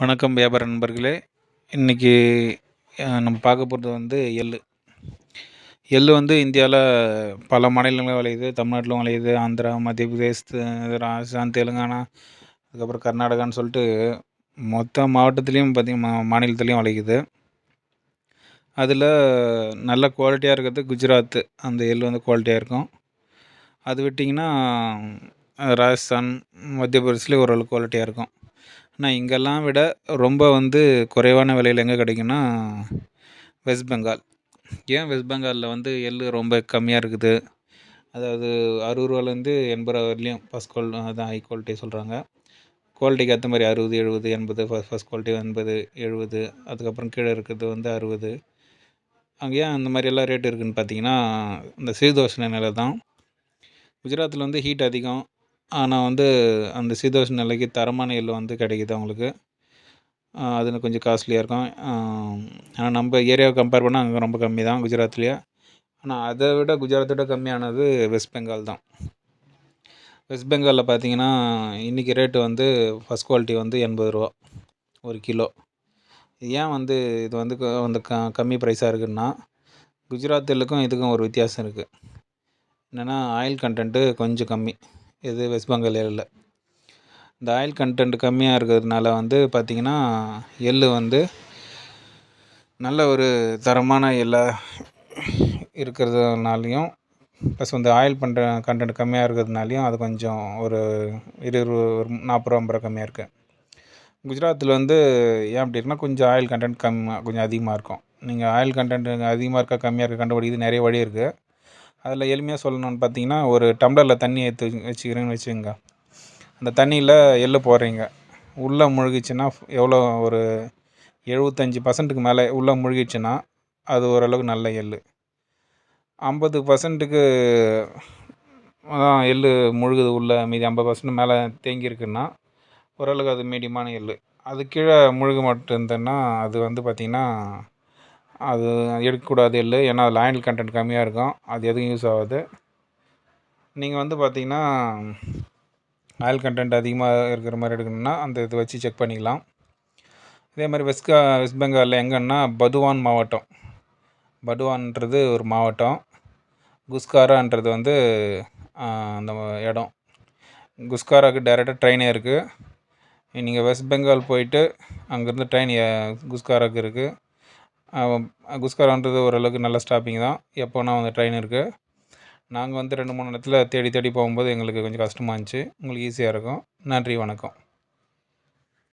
வணக்கம் வியாபார நண்பர்களே. இன்றைக்கி நம்ம பார்க்க போகிறது வந்து எள் எள் வந்து இந்தியாவில் பல மாநிலங்களில் விளையுது. தமிழ்நாட்டிலும் விளையுது. ஆந்திரா மத்திய பிரதேஷ் ராஜஸ்தான் தெலுங்கானா அதுக்கப்புறம் கர்நாடகான்னு சொல்லிட்டு மொத்த மாவட்டத்துலேயும் பார்த்திங்கன்னா மாநிலத்துலேயும் விளையுது. அதில் நல்ல குவாலிட்டியாக இருக்கிறது குஜராத்து அந்த எள் வந்து குவாலிட்டியாக இருக்கும். அது விட்டிங்கன்னா ராஜஸ்தான் மத்திய பிரதேஷ்லேயும் ஓரளவு குவாலிட்டியாக இருக்கும். ஆனால் இங்கெல்லாம் விட ரொம்ப வந்து குறைவான விலையில் எங்கே கிடைக்குன்னா வெஸ்ட் பெங்கால் ஏன் வெஸ்ட் பெங்காலில் வந்து எள் ரொம்ப கம்மியாக இருக்குது? அதாவது அறுபது ரூபாலேருந்து எண்பது ரூபா வரலையும் ஃபஸ்ட் குவால் அதுதான் ஹை குவாலிட்டி சொல்கிறாங்க குவாலிட்டிக்கு ஏற்ற மாதிரி அறுபது எழுபது எண்பது ஃபஸ்ட் ஃபஸ்ட் குவாலிட்டி எண்பது எழுபது அதுக்கப்புறம் கீழே இருக்கிறது வந்து அறுபது. அங்கே ஏன் அந்த மாதிரி எல்லாம் ரேட் இருக்குதுன்னு பார்த்தீங்கன்னா இந்த சீதோஷ்ண நிலை தான் குஜராத்தில் வந்து ஹீட் அதிகம். ஆனால் வந்து அந்த சீதோஷ்ண நிலைக்கு தரமான எள் வந்து கிடைக்குது அவங்களுக்கு. அது கொஞ்சம் காஸ்ட்லியாக இருக்கும். ஆனால் நம்ம ஏரியாவை கம்பேர் பண்ணால் அங்கே ரொம்ப கம்மி தான் குஜராத்லேயே. ஆனால் அதை விட குஜராத்தை விட கம்மியானது வெஸ்ட் பெங்கால் தான். வெஸ்ட் பெங்காலில் பார்த்தீங்கன்னா இன்றைக்கி ரேட்டு வந்து ஃபஸ்ட் குவாலிட்டி வந்து எண்பது ரூபா ஒரு கிலோ. ஏன் வந்து இது வந்து அந்த க கம்மி ப்ரைஸாக இருக்குதுன்னா குஜராத் இதுக்கும் ஒரு வித்தியாசம் இருக்குது என்னென்னா ஆயில் கண்டென்ட்டு கொஞ்சம் கம்மி. இது வெஸ்ட் பெங்கால் எள்ளில் இந்த ஆயில் கண்டென்ட் கம்மியாக இருக்கிறதுனால வந்து பார்த்திங்கன்னா எள் வந்து நல்ல ஒரு தரமான எள்ளாக இருக்கிறதுனாலையும் ப்ளஸ் வந்து ஆயில் பண்ணுற கண்டென்ட் கம்மியாக இருக்கிறதுனாலையும் அது கொஞ்சம் ஒரு இருபது ஒரு நாற்பது ரூபா ஐம்பது ரூபா கம்மியாக இருக்குது குஜராத்தில் வந்து ஏன் அப்படி இருக்குன்னா கொஞ்சம் ஆயில் கண்டென்ட் கம்மியாக கொஞ்சம் அதிகமாக இருக்கும். நீங்கள் ஆயில் கண்டென்ட் அதிகமாக இருக்கா கம்மியாக இருக்கா கண்டுபிடிக்கிறது நிறைய வழி இருக்குது அதில் எளிமையாக சொல்லணும்னு பார்த்தீங்கன்னா ஒரு டம்ளரில் தண்ணி எடுத்து வச்சுக்கிறேன்னு வச்சுக்கோங்க. அந்த தண்ணியில் எள் போடுறீங்க. உள்ளே முழுகிச்சுன்னா எவ்வளோ? ஒரு எழுபத்தஞ்சி பர்சன்ட்டுக்கு மேலே உள்ளே முழுகிச்சுன்னா அது ஓரளவுக்கு நல்ல எள் ஐம்பது பர்சன்ட்டுக்கு எள் முழுகுது உள்ளே மீதி ஐம்பது பர்சன்ட் மேலே தேங்கியிருக்குன்னா ஓரளவுக்கு அது மீடியமான எள் அது கீழே முழுக மட்டும் அது வந்து பார்த்திங்கன்னா அது எடுக்கக்கூடாது எள் ஏன்னா அதில் ஆயில் கண்டென்ட் கம்மியாக இருக்கும். அது எதுவும் யூஸ் ஆகாது. நீங்கள் வந்து பார்த்தீங்கன்னா ஆயில் கண்டென்ட் அதிகமாக இருக்கிற மாதிரி எடுக்கணும்னா அந்த இதை வச்சு செக் பண்ணிக்கலாம். இதே மாதிரி வெஸ்ட் வெஸ்ட் பெங்காலில் எங்கன்னா பதுவான் மாவட்டம். பதுவான்றது ஒரு மாவட்டம். குஸ்காரான்றது வந்து அந்த இடம். குஸ்காராவுக்கு டைரெக்டாக ட்ரெயினே இருக்குது நீங்கள் வெஸ்ட் பெங்கால் போயிட்டு அங்கேருந்து ட்ரெயின் குஸ்காராவுக்கு இருக்குது குஸ்கரான்றது ஓரளவுக்கு நல்ல ஸ்டாப்பிங் தான். எப்போனா வந்து ட்ரெயின் இருக்குது நாங்கள் வந்து ரெண்டு மூணு இடத்துல தேடி தேடி போகும்போது எங்களுக்கு கொஞ்சம் கஷ்டமாக இருந்துச்சு. உங்களுக்கு ஈஸியாக இருக்கும். நன்றி வணக்கம்.